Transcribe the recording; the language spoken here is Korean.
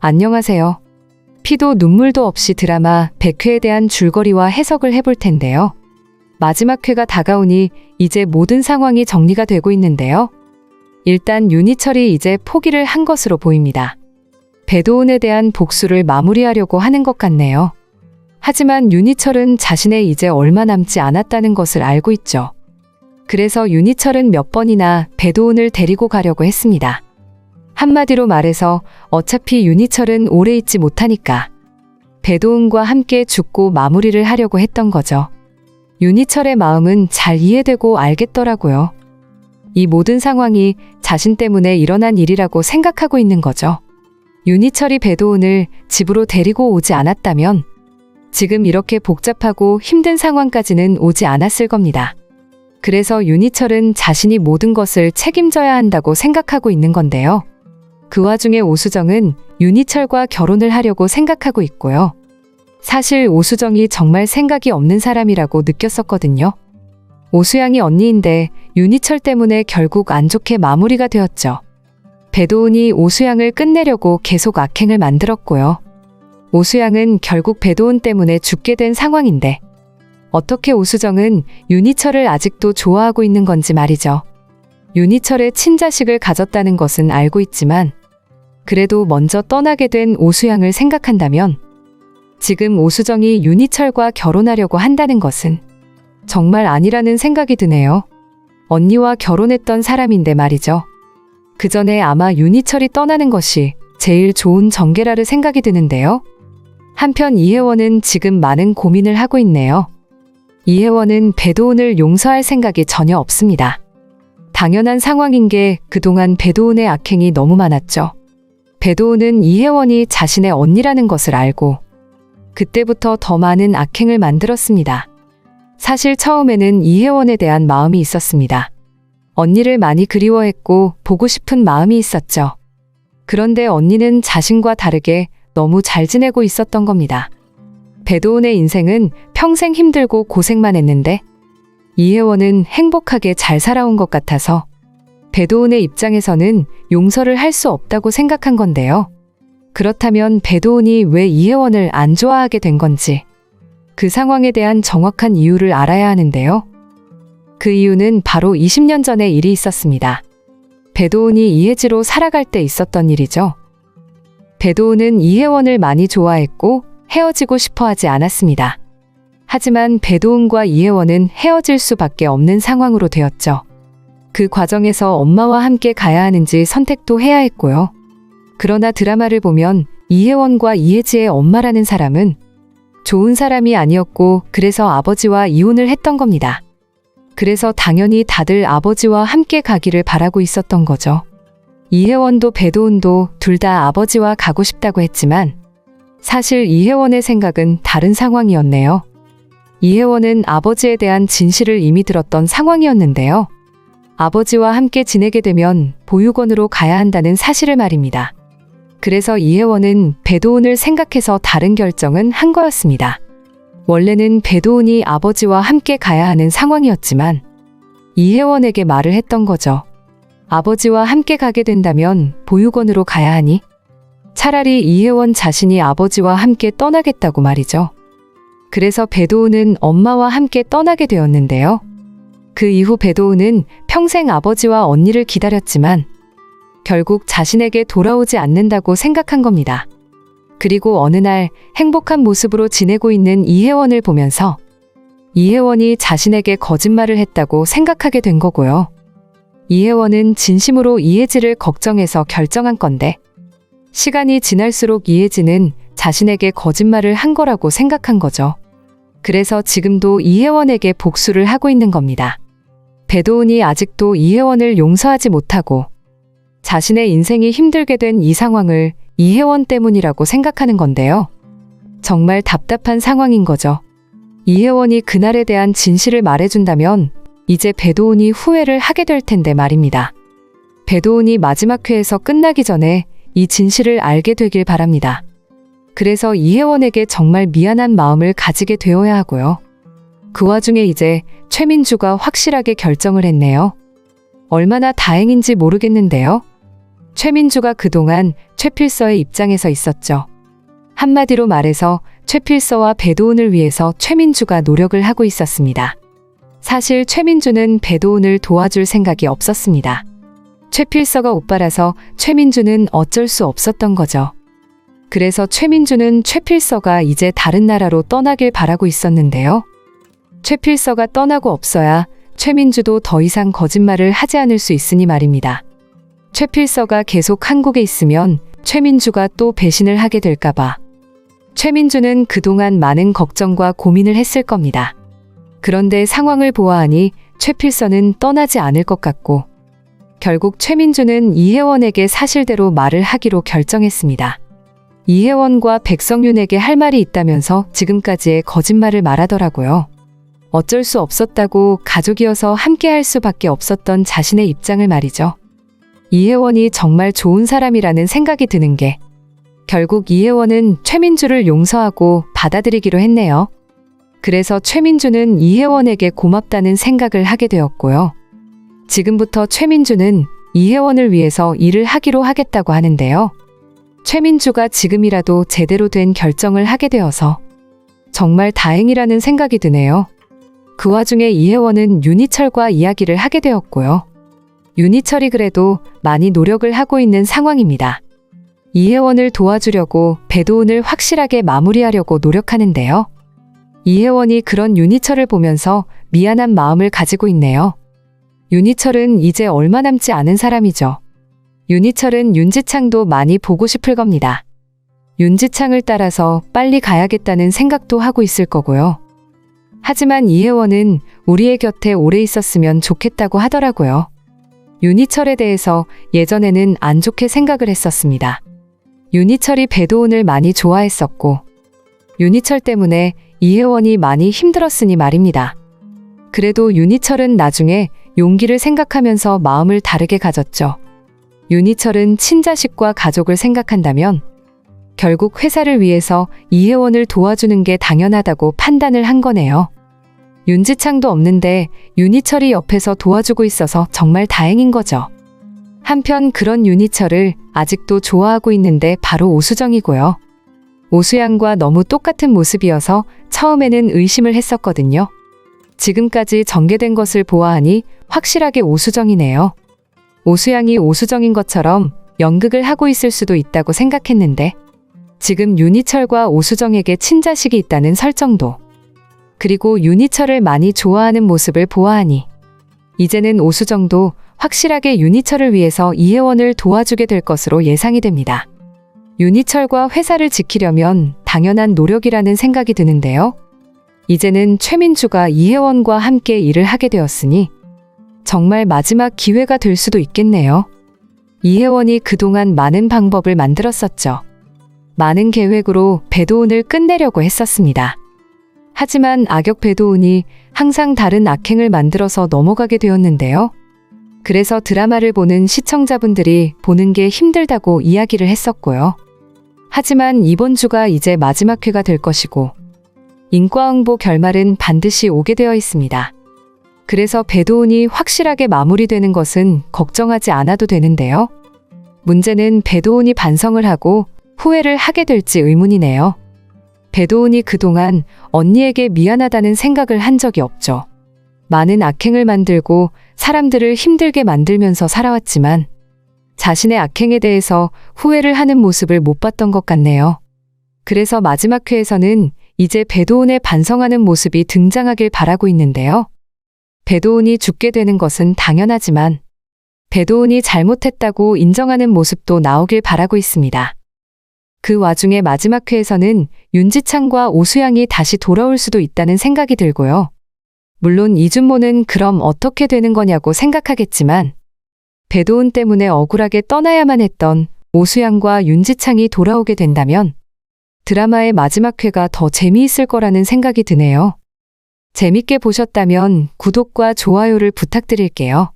안녕하세요. 피도 눈물도 없이 드라마 100회에 대한 줄거리와 해석을 해볼 텐데요. 마지막 회가 다가오니 이제 모든 상황이 정리가 되고 있는데요. 일단 윤희철이 이제 포기를 한 것으로 보입니다. 배도은에 대한 복수를 마무리하려고 하는 것 같네요. 하지만 윤희철은 자신의 이제 얼마 남지 않았다는 것을 알고 있죠. 그래서 윤희철은 몇 번이나 배도은을 데리고 가려고 했습니다. 한마디로 말해서 어차피 윤희철은 오래 있지 못하니까 배도은과 함께 죽고 마무리를 하려고 했던 거죠. 윤희철의 마음은 잘 이해되고 알겠더라고요. 이 모든 상황이 자신 때문에 일어난 일이라고 생각하고 있는 거죠. 윤희철이 배도은을 집으로 데리고 오지 않았다면 지금 이렇게 복잡하고 힘든 상황까지는 오지 않았을 겁니다. 그래서 윤희철은 자신이 모든 것을 책임져야 한다고 생각하고 있는 건데요. 그 와중에 오수정은 윤희철과 결혼을 하려고 생각하고 있고요. 사실 오수정이 정말 생각이 없는 사람이라고 느꼈었거든요. 오수양이 언니인데 윤희철 때문에 결국 안 좋게 마무리가 되었죠. 배도은이 오수양을 끝내려고 계속 악행을 만들었고요. 오수양은 결국 배도은 때문에 죽게 된 상황인데 어떻게 오수정은 윤희철을 아직도 좋아하고 있는 건지 말이죠. 윤희철의 친자식을 가졌다는 것은 알고 있지만 그래도 먼저 떠나게 된 오수양을 생각한다면 지금 오수정이 윤희철과 결혼하려고 한다는 것은 정말 아니라는 생각이 드네요. 언니와 결혼했던 사람인데 말이죠. 그 전에 아마 윤희철이 떠나는 것이 제일 좋은 전개라를 생각이 드는데요. 한편 이혜원은 지금 많은 고민을 하고 있네요. 이혜원은 배도은을 용서할 생각이 전혀 없습니다. 당연한 상황인 게 그동안 배도은의 악행이 너무 많았죠. 배도은은 이혜원이 자신의 언니라는 것을 알고 그때부터 더 많은 악행을 만들었습니다. 사실 처음에는 이혜원에 대한 마음이 있었습니다. 언니를 많이 그리워했고 보고 싶은 마음이 있었죠. 그런데 언니는 자신과 다르게 너무 잘 지내고 있었던 겁니다. 배도은의 인생은 평생 힘들고 고생만 했는데 이혜원은 행복하게 잘 살아온 것 같아서 배도은의 입장에서는 용서를 할 수 없다고 생각한 건데요. 그렇다면 배도은이 왜 이혜원을 안 좋아하게 된 건지 그 상황에 대한 정확한 이유를 알아야 하는데요. 그 이유는 바로 20년 전에 일이 있었습니다. 배도은이 이혜지로 살아갈 때 있었던 일이죠. 배도은은 이혜원을 많이 좋아했고 헤어지고 싶어 하지 않았습니다. 하지만 배도은과 이혜원은 헤어질 수밖에 없는 상황으로 되었죠. 그 과정에서 엄마와 함께 가야 하는지 선택도 해야 했고요. 그러나 드라마를 보면 이혜원과 이혜지의 엄마라는 사람은 좋은 사람이 아니었고 그래서 아버지와 이혼을 했던 겁니다. 그래서 당연히 다들 아버지와 함께 가기를 바라고 있었던 거죠. 이혜원도 배도은도 둘 다 아버지와 가고 싶다고 했지만 사실 이혜원의 생각은 다른 상황이었네요. 이혜원은 아버지에 대한 진실을 이미 들었던 상황이었는데요. 아버지와 함께 지내게 되면 보육원으로 가야 한다는 사실을 말입니다. 그래서 이혜원은 배도은을 생각해서 다른 결정은 한 거였습니다. 원래는 배도은이 아버지와 함께 가야 하는 상황이었지만 이혜원에게 말을 했던 거죠. 아버지와 함께 가게 된다면 보육원으로 가야 하니 차라리 이혜원 자신이 아버지와 함께 떠나겠다고 말이죠. 그래서 배도은은 엄마와 함께 떠나게 되었는데요. 그 이후 배도은은 평생 아버지와 언니를 기다렸지만 결국 자신에게 돌아오지 않는다고 생각한 겁니다. 그리고 어느 날 행복한 모습으로 지내고 있는 이혜원을 보면서 이혜원이 자신에게 거짓말을 했다고 생각하게 된 거고요. 이혜원은 진심으로 이혜지를 걱정해서 결정한 건데 시간이 지날수록 이혜지는 자신에게 거짓말을 한 거라고 생각한 거죠. 그래서 지금도 이혜원에게 복수를 하고 있는 겁니다. 배도은이 아직도 이혜원을 용서하지 못하고 자신의 인생이 힘들게 된 이 상황을 이혜원 때문이라고 생각하는 건데요. 정말 답답한 상황인 거죠. 이혜원이 그날에 대한 진실을 말해준다면 이제 배도은이 후회를 하게 될 텐데 말입니다. 배도은이 마지막 회에서 끝나기 전에 이 진실을 알게 되길 바랍니다. 그래서 이혜원에게 정말 미안한 마음을 가지게 되어야 하고요. 그 와중에 이제 최민주가 확실하게 결정을 했네요. 얼마나 다행인지 모르겠는데요. 최민주가 그동안 최필서의 입장에서 있었죠. 한마디로 말해서 최필서와 배도은을 위해서 최민주가 노력을 하고 있었습니다. 사실 최민주는 배도은을 도와줄 생각이 없었습니다. 최필서가 오빠라서 최민주는 어쩔 수 없었던 거죠. 그래서 최민주는 최필서가 이제 다른 나라로 떠나길 바라고 있었는데요. 최필서가 떠나고 없어야 최민주도 더 이상 거짓말을 하지 않을 수 있으니 말입니다. 최필서가 계속 한국에 있으면 최민주가 또 배신을 하게 될까봐. 최민주는 그동안 많은 걱정과 고민을 했을 겁니다. 그런데 상황을 보아하니 최필서는 떠나지 않을 것 같고, 결국 최민주는 이혜원에게 사실대로 말을 하기로 결정했습니다. 이혜원과 백성윤에게 할 말이 있다면서 지금까지의 거짓말을 말하더라고요. 어쩔 수 없었다고 가족이어서 함께 할 수밖에 없었던 자신의 입장을 말이죠. 이혜원이 정말 좋은 사람이라는 생각이 드는 게 결국 이혜원은 최민주를 용서하고 받아들이기로 했네요. 그래서 최민주는 이혜원에게 고맙다는 생각을 하게 되었고요. 지금부터 최민주는 이혜원을 위해서 일을 하기로 하겠다고 하는데요. 최민주가 지금이라도 제대로 된 결정을 하게 되어서 정말 다행이라는 생각이 드네요. 그 와중에 이혜원은 윤희철과 이야기를 하게 되었고요. 윤희철이 그래도 많이 노력을 하고 있는 상황입니다. 이혜원을 도와주려고 배도은을 확실하게 마무리하려고 노력하는데요. 이혜원이 그런 윤희철을 보면서 미안한 마음을 가지고 있네요. 윤희철은 이제 얼마 남지 않은 사람이죠. 윤희철은 윤지창도 많이 보고 싶을 겁니다. 윤지창을 따라서 빨리 가야겠다는 생각도 하고 있을 거고요. 하지만 이혜원은 우리의 곁에 오래 있었으면 좋겠다고 하더라고요. 윤희철에 대해서 예전에는 안 좋게 생각을 했었습니다. 윤희철이 배도은을 많이 좋아했었고, 윤희철 때문에 이혜원이 많이 힘들었으니 말입니다. 그래도 윤희철은 나중에 용기를 생각하면서 마음을 다르게 가졌죠. 윤희철은 친자식과 가족을 생각한다면 결국 회사를 위해서 이혜원을 도와주는 게 당연하다고 판단을 한 거네요. 윤지창도 없는데 윤희철이 옆에서 도와주고 있어서 정말 다행인 거죠. 한편 그런 윤희철을 아직도 좋아하고 있는데 바로 오수정이고요. 오수양과 너무 똑같은 모습이어서 처음에는 의심을 했었거든요. 지금까지 전개된 것을 보아하니 확실하게 오수정이네요. 오수양이 오수정인 것처럼 연극을 하고 있을 수도 있다고 생각했는데 지금 윤희철과 오수정에게 친자식이 있다는 설정도 그리고 윤희철을 많이 좋아하는 모습을 보아하니 이제는 오수정도 확실하게 윤희철을 위해서 이혜원을 도와주게 될 것으로 예상이 됩니다. 윤희철과 회사를 지키려면 당연한 노력이라는 생각이 드는데요. 이제는 최민주가 이혜원과 함께 일을 하게 되었으니 정말 마지막 기회가 될 수도 있겠네요. 이혜원이 그동안 많은 방법을 만들었었죠. 많은 계획으로 배도운을 끝내려고 했었습니다. 하지만 악역 배도운이 항상 다른 악행을 만들어서 넘어가게 되었는데요. 그래서 드라마를 보는 시청자분들이 보는 게 힘들다고 이야기를 했었고요. 하지만 이번 주가 이제 마지막 회가 될 것이고, 인과응보 결말은 반드시 오게 되어 있습니다. 그래서 배도운이 확실하게 마무리되는 것은 걱정하지 않아도 되는데요. 문제는 배도운이 반성을 하고 후회를 하게 될지 의문이네요. 배도운이 그동안 언니에게 미안하다는 생각을 한 적이 없죠. 많은 악행을 만들고 사람들을 힘들게 만들면서 살아왔지만 자신의 악행에 대해서 후회를 하는 모습을 못 봤던 것 같네요. 그래서 마지막 회에서는 이제 배도운의 반성하는 모습이 등장하길 바라고 있는데요. 배도운이 죽게 되는 것은 당연하지만 배도운이 잘못했다고 인정하는 모습도 나오길 바라고 있습니다. 그 와중에 마지막 회에서는 윤지창과 오수양이 다시 돌아올 수도 있다는 생각이 들고요. 물론 이준모는 그럼 어떻게 되는 거냐고 생각하겠지만 배도운 때문에 억울하게 떠나야만 했던 오수양과 윤지창이 돌아오게 된다면 드라마의 마지막 회가 더 재미있을 거라는 생각이 드네요. 재밌게 보셨다면 구독과 좋아요를 부탁드릴게요.